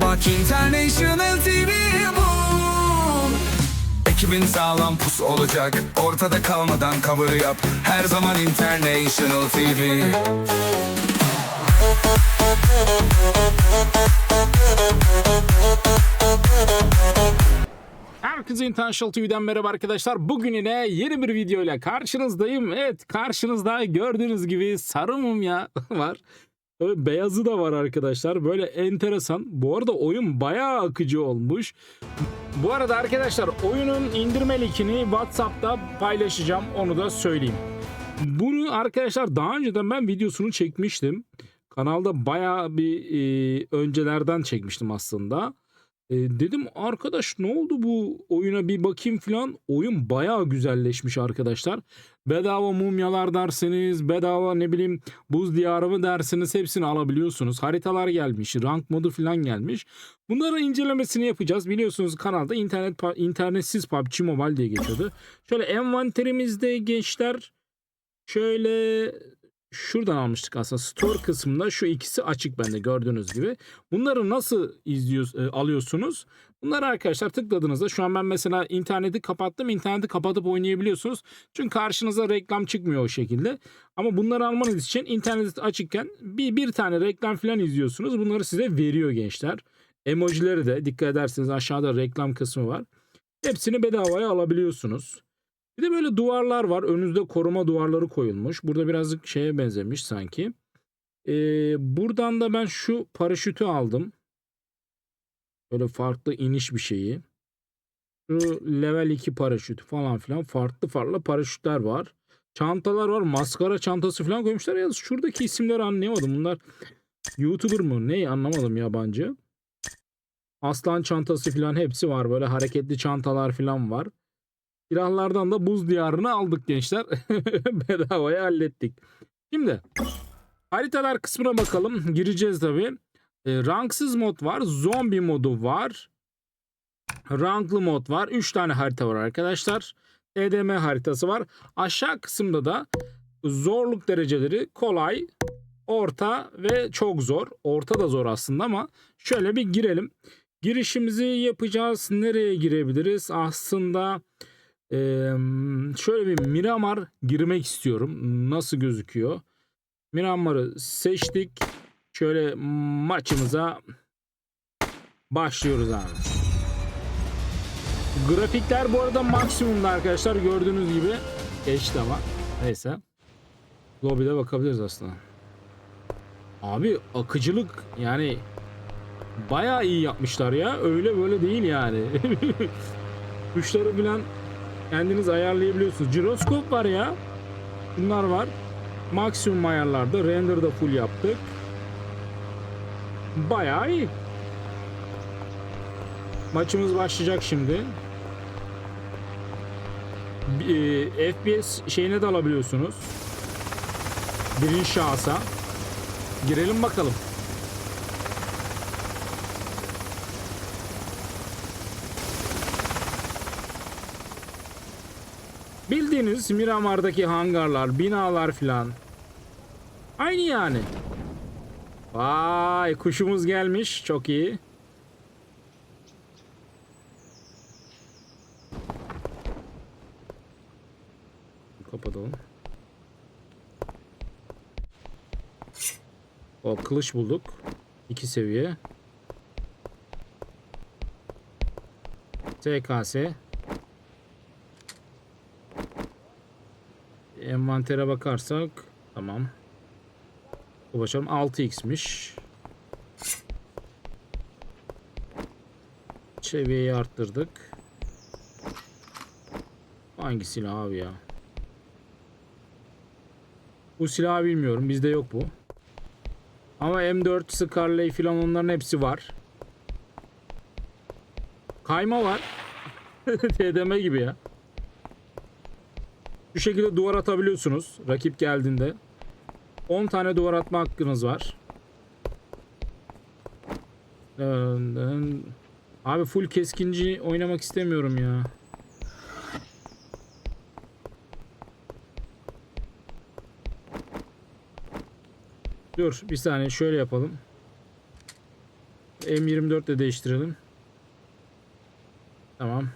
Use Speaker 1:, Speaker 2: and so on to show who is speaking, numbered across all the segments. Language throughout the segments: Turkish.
Speaker 1: Bak International TV bu Ekibin sağlam pus olacak Ortada kalmadan cover yap Her zaman International TV
Speaker 2: Herkese International TV'den merhaba arkadaşlar. Bugün yine yeni bir video ile karşınızdayım. Evet karşınızda gördüğünüz gibi sarı mumya var. Böyle beyazı da var arkadaşlar. Böyle enteresan. Bu arada oyun bayağı akıcı olmuş. Bu arada arkadaşlar oyunun indirme linkini WhatsApp'ta paylaşacağım. Onu da söyleyeyim. Bunu arkadaşlar daha önceden ben videosunu çekmiştim. Kanalda bayağı bir e, öncelerden çekmiştim aslında. E, dedim arkadaş ne oldu bu oyuna bir bakayım falan. Oyun bayağı güzelleşmiş arkadaşlar. Bedava mumyalar derseniz, bedava ne bileyim buz diyarı mı derseniz hepsini alabiliyorsunuz. Haritalar gelmiş, rank modu falan gelmiş. Bunların incelemesini yapacağız. Biliyorsunuz kanalda internet internetsiz PUBG Mobile diye geçiyordu. Şöyle envanterimizde gençler şöyle şuradan almıştık aslında store kısmında şu ikisi açık bende gördüğünüz gibi. Bunları nasıl izliyorsunuz, alıyorsunuz? Bunları arkadaşlar tıkladığınızda şu an ben mesela interneti kapattım. İnterneti kapatıp oynayabiliyorsunuz. Çünkü karşınıza reklam çıkmıyor o şekilde. Ama bunları almanız için internet açıkken bir, bir tane reklam falan izliyorsunuz. Bunları size veriyor gençler. Emojileri de dikkat ederseniz aşağıda reklam kısmı var. Hepsini bedavaya alabiliyorsunuz. Bir de böyle duvarlar var. Önünüzde koruma duvarları koyulmuş. Burada birazcık şeye benzemiş sanki. Ee, buradan da ben şu paraşütü aldım. Böyle farklı iniş bir şeyi. Şu level 2 paraşüt falan filan. Farklı farklı paraşütler var. Çantalar var. Maskara çantası falan koymuşlar. Yalnız şuradaki isimleri anlayamadım. Bunlar YouTuber mı? Ne anlamadım yabancı. Aslan çantası falan hepsi var. Böyle hareketli çantalar falan var. Silahlardan da buz diyarını aldık gençler. Bedavaya hallettik. Şimdi haritalar kısmına bakalım. Gireceğiz tabi. E, ranksız mod var. Zombi modu var. Ranklı mod var. 3 tane harita var arkadaşlar. EDM haritası var. Aşağı kısımda da zorluk dereceleri kolay, orta ve çok zor. Orta da zor aslında ama şöyle bir girelim. Girişimizi yapacağız. Nereye girebiliriz? Aslında ee, şöyle bir Miramar girmek istiyorum. Nasıl gözüküyor? Miramar'ı seçtik. Şöyle maçımıza başlıyoruz abi. Grafikler bu arada maksimumda arkadaşlar gördüğünüz gibi geçti ama neyse. Lobby'de bakabiliriz aslında. Abi akıcılık yani bayağı iyi yapmışlar ya. Öyle böyle değil yani. Tuşları bilen kendiniz ayarlayabiliyorsunuz. Jiroskop var ya. Bunlar var. Maksimum ayarlarda. Render'da full yaptık. Bayağı iyi. Maçımız başlayacak şimdi. E, FPS şeyine de alabiliyorsunuz. Birinci şahsa. Girelim bakalım. Bildiğiniz Miramar'daki hangarlar, binalar filan. Aynı yani. Vay kuşumuz gelmiş. Çok iyi. Kapatalım. O kılıç bulduk. İki seviye. TKS. Envantere bakarsak tamam. Bu başarım 6x'miş. Seviyeyi arttırdık. Hangi silah abi ya? Bu silahı bilmiyorum. Bizde yok bu. Ama M4, Scarlet filan onların hepsi var. Kayma var. TDM gibi ya. Bu şekilde duvar atabiliyorsunuz rakip geldiğinde. 10 tane duvar atma hakkınız var. Abi full keskinci oynamak istemiyorum ya. Dur bir saniye şöyle yapalım. M24 de değiştirelim. Tamam.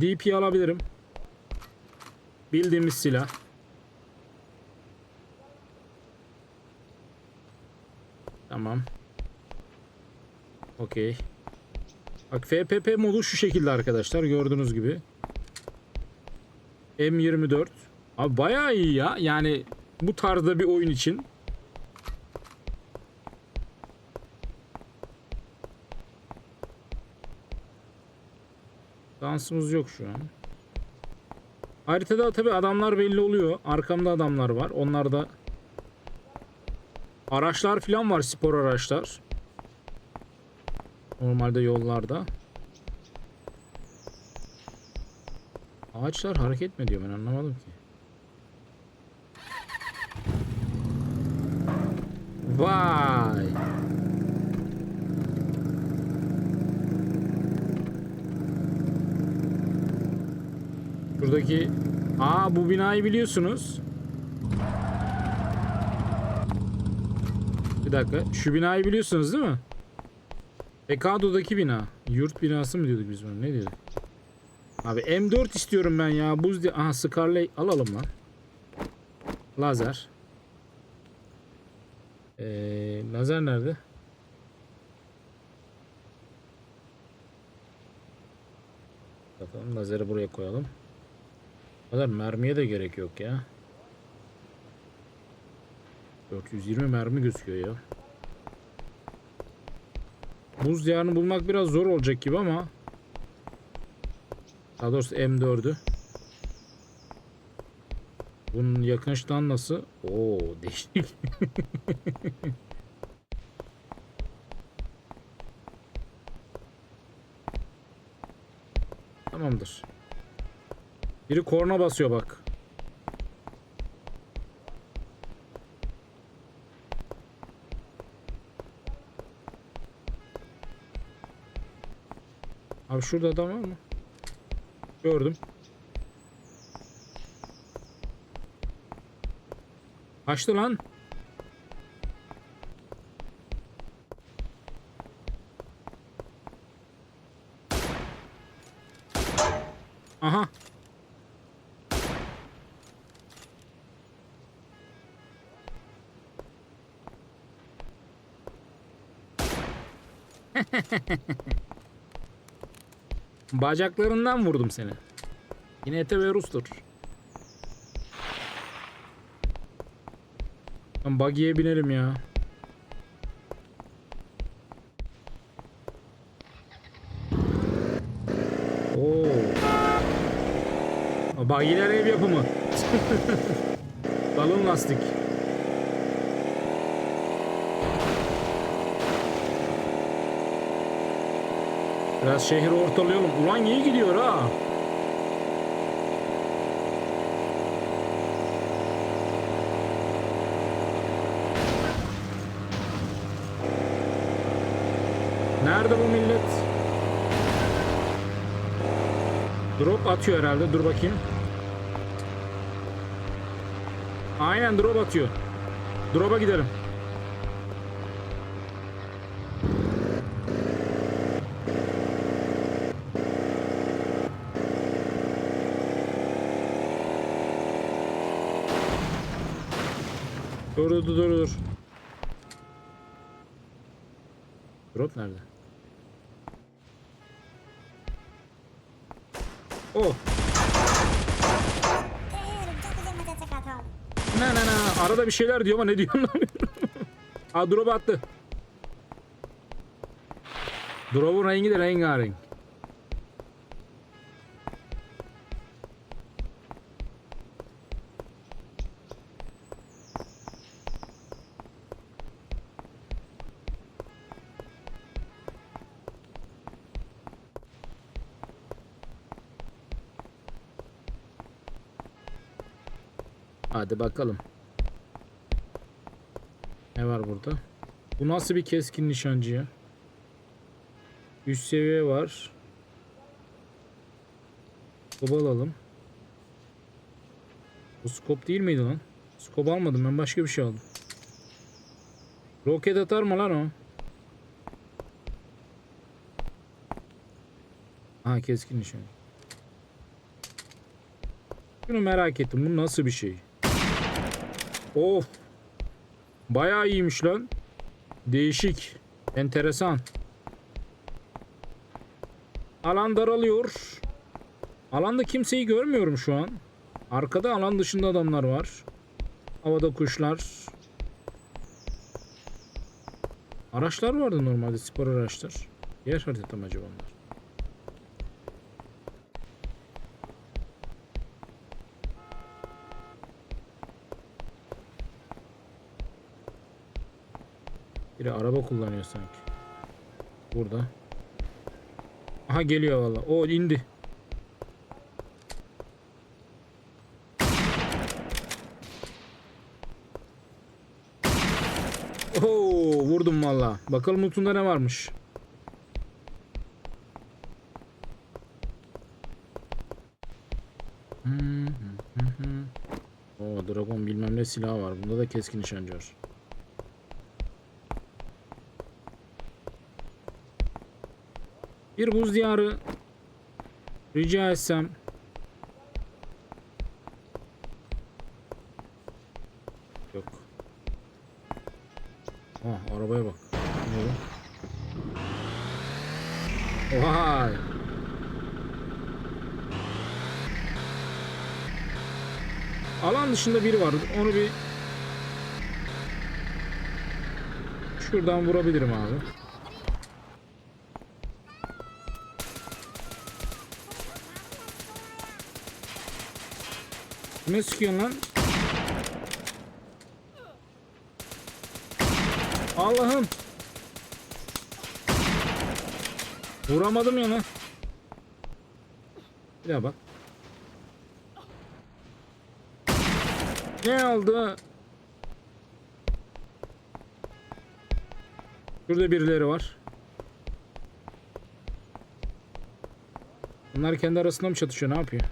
Speaker 2: DP alabilirim. Bildiğimiz silah. Tamam. Okey. Bak FPP modu şu şekilde arkadaşlar gördüğünüz gibi. M24. Abi bayağı iyi ya. Yani bu tarzda bir oyun için. Dansımız yok şu an. Haritada tabi adamlar belli oluyor. Arkamda adamlar var. Onlar da araçlar falan var. Spor araçlar. Normalde yollarda. Ağaçlar hareket mi ediyor ben anlamadım ki. Vay. Buradaki Aa bu binayı biliyorsunuz. Bir dakika. Şu binayı biliyorsunuz değil mi? Ekado'daki bina. Yurt binası mı diyorduk biz bunu? Ne diyorduk? Abi M4 istiyorum ben ya. Buz diye. Aha Scarlet alalım lan. Lazer. Ee, lazer nerede? Bakalım lazeri buraya koyalım. Kadar mermiye de gerek yok ya. 420 mermi gözüküyor ya. Buz diyarını bulmak biraz zor olacak gibi ama daha doğrusu M4'ü. Bunun yakınıştan nasıl? Oo değişik. Tamamdır. Biri korna basıyor bak. Abi şurada adam var mı? Gördüm. Kaçtı lan. Bacaklarından vurdum seni. Yine ete ve Rus'tur. Lan buggy'e binelim ya. Oo. Buggy'ler ev yapımı. Balon lastik. Biraz şehri ortalayalım. Ulan iyi gidiyor ha. Nerede bu millet? Drop atıyor herhalde. Dur bakayım. Aynen drop atıyor. Drop'a gidelim. Dur dur dur dur. Drop nerede? Oh. Ne ne ne arada bir şeyler diyor ama ne diyor anlamıyorum. Aa drop attı. Drop'un rengi de rengarenk. Hadi bakalım. Ne var burada? Bu nasıl bir keskin nişancı ya? Üst seviye var. Skop alalım. Bu skop değil miydi lan? Skop almadım ben başka bir şey aldım. Roket atar mı lan o? Ha keskin nişan. Şunu merak ettim. Bu nasıl bir şey? Of. Bayağı iyiymiş lan. Değişik. Enteresan. Alan daralıyor. Alanda kimseyi görmüyorum şu an. Arkada alan dışında adamlar var. Havada kuşlar. Araçlar vardı normalde spor araçlar. Diğer haritada mı acaba onlar? Biri araba kullanıyor sanki. Burada. Aha geliyor valla. O indi. Oo, vurdum valla. Bakalım lootunda ne varmış. Hmm, hı, hı. Oo, dragon bilmem ne silahı var. Bunda da keskin nişancı var. Bir buz diyarı rica etsem. Yok. Ah arabaya bak. Vay. Alan dışında biri var. Onu bir şuradan vurabilirim abi. Ne sıkıyorsun lan? Allah'ım. Vuramadım ya lan. Bir daha bak. Ne oldu? Şurada birileri var. Bunlar kendi arasında mı çatışıyor? Ne yapıyor?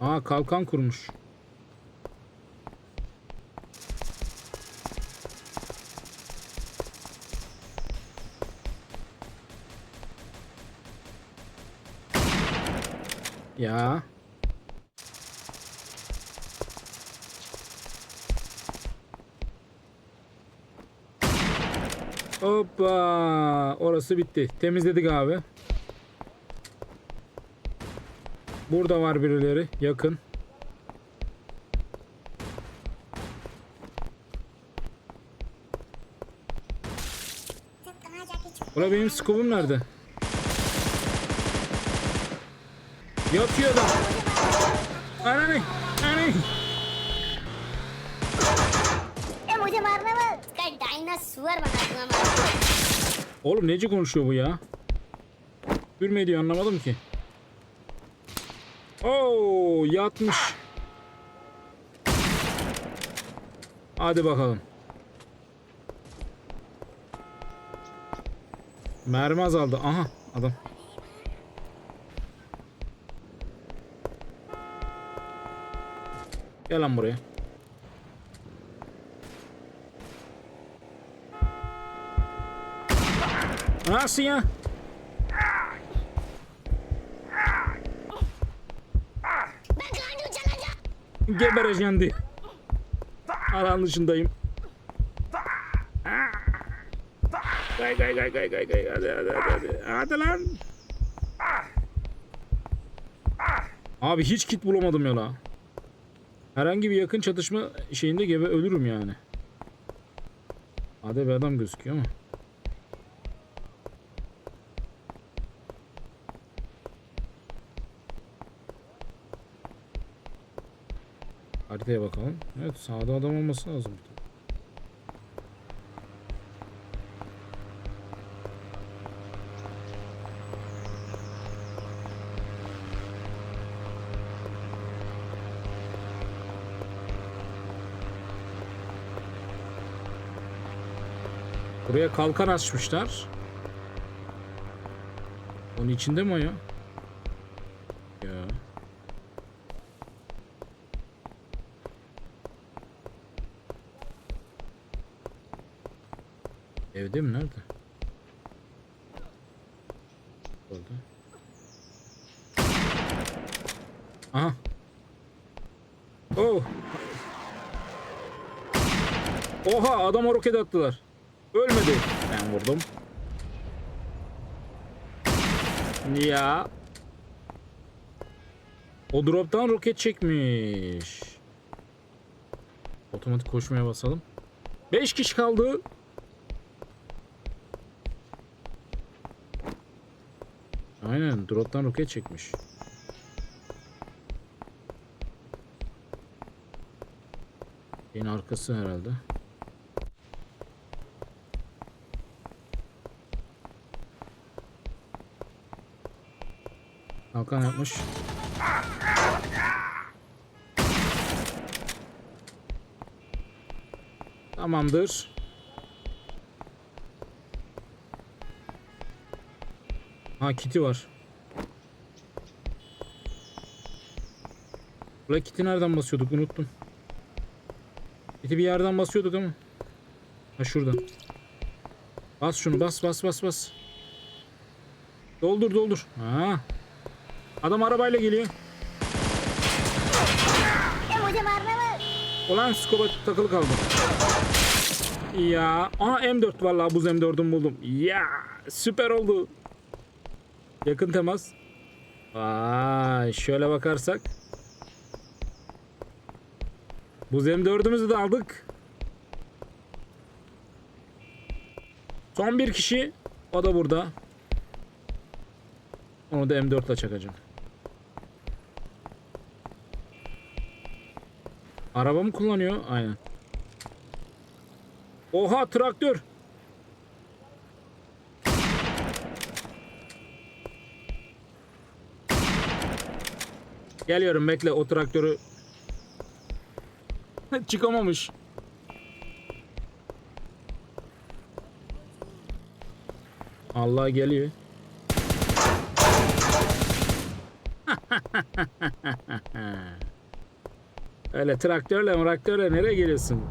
Speaker 2: Aa kalkan kurmuş. Ya. Hoppa. Orası bitti. Temizledik abi. Burada var birileri yakın. Ola benim skobum nerede? Yatıyor da.
Speaker 3: Anani. Anani.
Speaker 2: Oğlum nece konuşuyor bu ya? Gülmediği anlamadım ki. Oo yatmış. Hadi bakalım. Mermi azaldı. Aha adam. Gel lan buraya. Nasıl ya? Diye. Alan dışındayım. Gay gay gay gay gay gay hadi hadi hadi. Hadi lan. Abi hiç kit bulamadım ya la. Herhangi bir yakın çatışma şeyinde gebe ölürüm yani. Hadi bir adam gözüküyor ama. Haritaya bakalım. Evet sağda adam olması lazım. Buraya kalkan açmışlar. Onun içinde mi o ya? Evde mi? Nerede? Orada. Aha. Oh. Oha adama roket attılar. Ölmedi. Ben vurdum. Ya. O drop'tan roket çekmiş. Otomatik koşmaya basalım. 5 kişi kaldı. Aynen drop'tan roket çekmiş. En arkası herhalde. Hakan yapmış. Tamamdır. Ha kiti var. Ulan kiti nereden basıyorduk unuttum. Kiti bir yerden basıyorduk ama. Ha şuradan. Bas şunu bas bas bas bas. Doldur doldur. Ha. Adam arabayla geliyor. Ulan skoba takılı kaldı. Ya. Aha M4 vallahi buz M4'ümü buldum. Ya süper oldu. Yakın temas. Vay şöyle bakarsak. Buz M4'ümüzü de aldık. Son bir kişi. O da burada. Onu da M4 ile çakacağım. Araba mı kullanıyor? Aynen. Oha traktör. Geliyorum bekle o traktörü. Çıkamamış. Allah geliyor. Öyle traktörle traktörle nereye geliyorsun?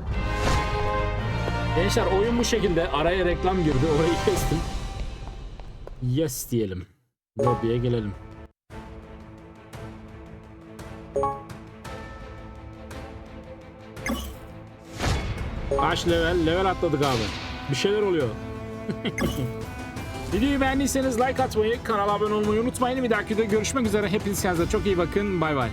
Speaker 2: Gençler oyun bu şekilde. Araya reklam girdi. Orayı kestim. Yes diyelim. Lobby'ye gelelim. Kaç level? Level atladık abi. Bir şeyler oluyor. Videoyu beğendiyseniz like atmayı, kanala abone olmayı unutmayın. Bir dahaki videoda görüşmek üzere. Hepiniz kendinize çok iyi bakın. Bay bay.